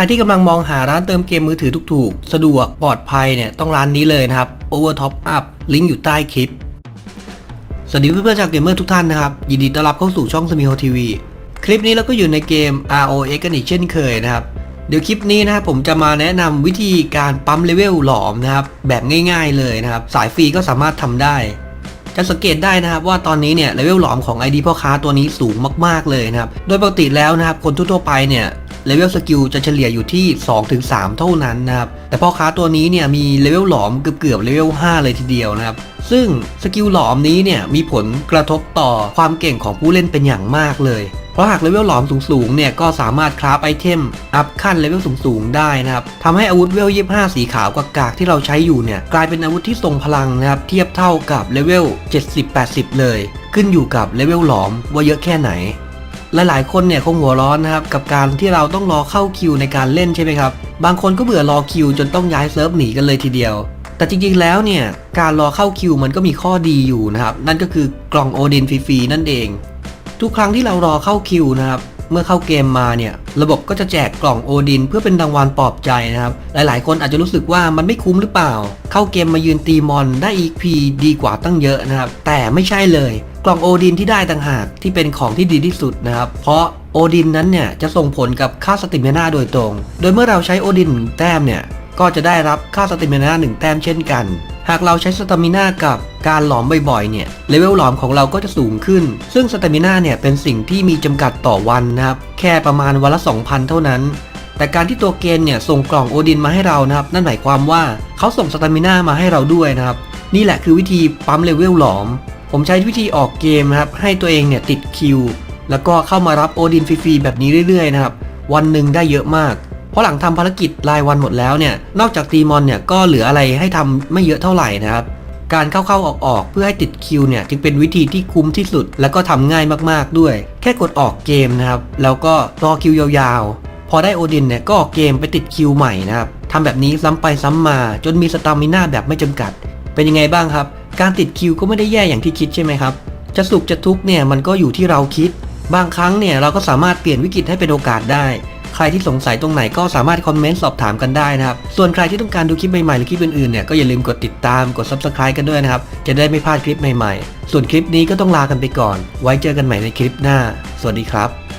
รที่กำลังมองหาร้านเติมเกมมือถือถูกๆ สะดวกปลอดภัยเนี่ยต้องร้านนี้เลยนะครับ Over Top Up ลิงก์อยู่ใต้คลิป สวัสดีเพื่อนๆชาวเกมเมอร์ทุกท่านนะครับ ยินดีต้อนรับเข้าสู่ช่องสมิโฮทีวีคลิปนี้เราก็อยู่ในเกม ROX กันอีกเช่นเคยนะครับ เดี๋ยวคลิปนี้นะครับผมจะมาแนะนำวิธีการปั๊มเลเวลหลอมนะครับแบบง่าย ๆเลยนะครับ สายฟรีก็สามารถทำได้จะสังเกตได้นะครับว่าตอนนี้เนี่ยเลเวลหลอมของ ID พ่อค้าตัวนี้สูงมากๆเลยนะครับ โดยปกติแล้วนะครับคนทั่วๆไปเนี่ย เลเวลสกิลจะเฉลี่ยอยู่ที่ 2-3 เท่านั้นนะครับ แต่พ่อค้าตัวนี้เนี่ยมีเลเวลหลอมเกือบๆเลเวล 5 เลยทีเดียวนะครับ ซึ่งสกิลหลอมนี้เนี่ยมีผลกระทบต่อความเก่งของผู้เล่นเป็นอย่างมากเลยเพราะหากเลเวลหลอมสูงๆเนี่ยก็สามารถคราฟไอเทมอัพขั้นเลเวลสูงๆได้นะครับทำให้อาวุธเวล25สีขาวกากากๆที่เราใช้อยู่เนี่ยกลายเป็นอาวุธที่ทรงพลังนะครับเทียบเท่ากับเลเวล70-80 เลย ขึ้นอยู่กับเลเวลหลอมว่าเยอะแค่ไหน หลายๆ คนเนี่ยคงหัวร้อนนะครับกับการที่เราต้องรอเข้าคิวในการเล่นใช่ไหมครับบางคนก็เบื่อรอคิวจนต้องย้ายเซิร์ฟหนีกันเลยทีเดียว แต่จริงๆแล้วเนี่ยการรอเข้าคิวมันก็มีข้อดีอยู่นะครับนั่นก็คือกล่องโอดินฟรีๆนั่นเอง ทุกครั้งที่เรารอเข้าคิวนะครับเมื่อเข้าเกมมาเนี่ย ระบบก็จะแจกกล่องโอดินเพื่อเป็นรางวัลปลอบใจนะครับ หลายๆ คนอาจจะรู้สึกว่ามันไม่คุ้มหรือเปล่า เข้าเกมมายืนตีมอนได้ EP ดีกว่าตั้งเยอะนะครับ แต่ไม่ใช่เลย กล่องโอดินที่ได้ต่างหากที่เป็นของที่ดีที่สุดนะครับ เพราะโอดินนั้นเนี่ยจะส่งผลกับค่าสติมินาโดยตรง โดยเมื่อเราใช้โอดินหนึ่งแต้มเนี่ยก็จะได้รับค่าสเตมินาหนึ่งแต้มเช่นกันหากเราใช้สเตมินากับการหลอมบ่อยๆเนี่ยเลเวลหลอมของเราก็จะสูงขึ้น ซึ่งสเตมินาเนี่ยเป็นสิ่งที่มีจำกัดต่อวันนะครับแค่ประมาณวันละ 2,000 เท่านั้น แต่การที่ตัวเกมเนี่ยส่งกล่องโอดินมาให้เรานะครับนั่นหมายความว่าเขาส่งสเตมินามาให้เราด้วยนะครับนี่แหละคือวิธีปั๊มเลเวลหลอม ผมใช้วิธีออกเกมนะครับให้ตัวเองเนี่ยติดคิวแล้วก็เข้ามารับโอดินฟรีๆแบบนี้เรื่อยๆนะครับวันหนึ่งได้เยอะมาก เพราะหลังทำภารกิจรายวันหมดแล้วเนี่ย นอกจากตีมอนเนี่ยก็เหลืออะไรให้ทำไม่เยอะเท่าไหร่นะครับ การเข้าๆออกๆเพื่อให้ติดคิวเนี่ยจึงเป็นวิธีที่คุ้มที่สุด และก็ทำง่ายมากๆด้วย แค่กดออกเกมนะครับ แล้วก็รอคิวยาวๆ พอได้โอดินเนี่ยก็ออกเกมไปติดคิวใหม่นะครับทำแบบนี้ซ้ำไปซ้ำมา จนมีสตามิน่าแบบไม่จำกัด เป็นยังไงบ้างครับ การติดคิวก็ไม่ได้แย่อย่างที่คิดใช่ไหมครับ จะสุขจะทุกข์เนี่ยมันก็อยู่ที่เราคิด บางครั้งเนี่ยเราก็สามารถเปลี่ยนวิกฤตให้เป็นโอกาสได้ ใครที่สงสัยตรงไหนก็สามารถคอมเมนต์สอบถามกันได้นะครับ ส่วนใครที่ต้องการดูคลิปใหม่ๆหรือคลิปอื่นๆเนี่ยก็อย่าลืมกดติดตามกด subscribe กันด้วยนะครับ จะได้ไม่พลาดคลิปใหม่ๆ ส่วนคลิปนี้ก็ต้องลากันไปก่อน ไว้เจอกันใหม่ในคลิปหน้า สวัสดีครับ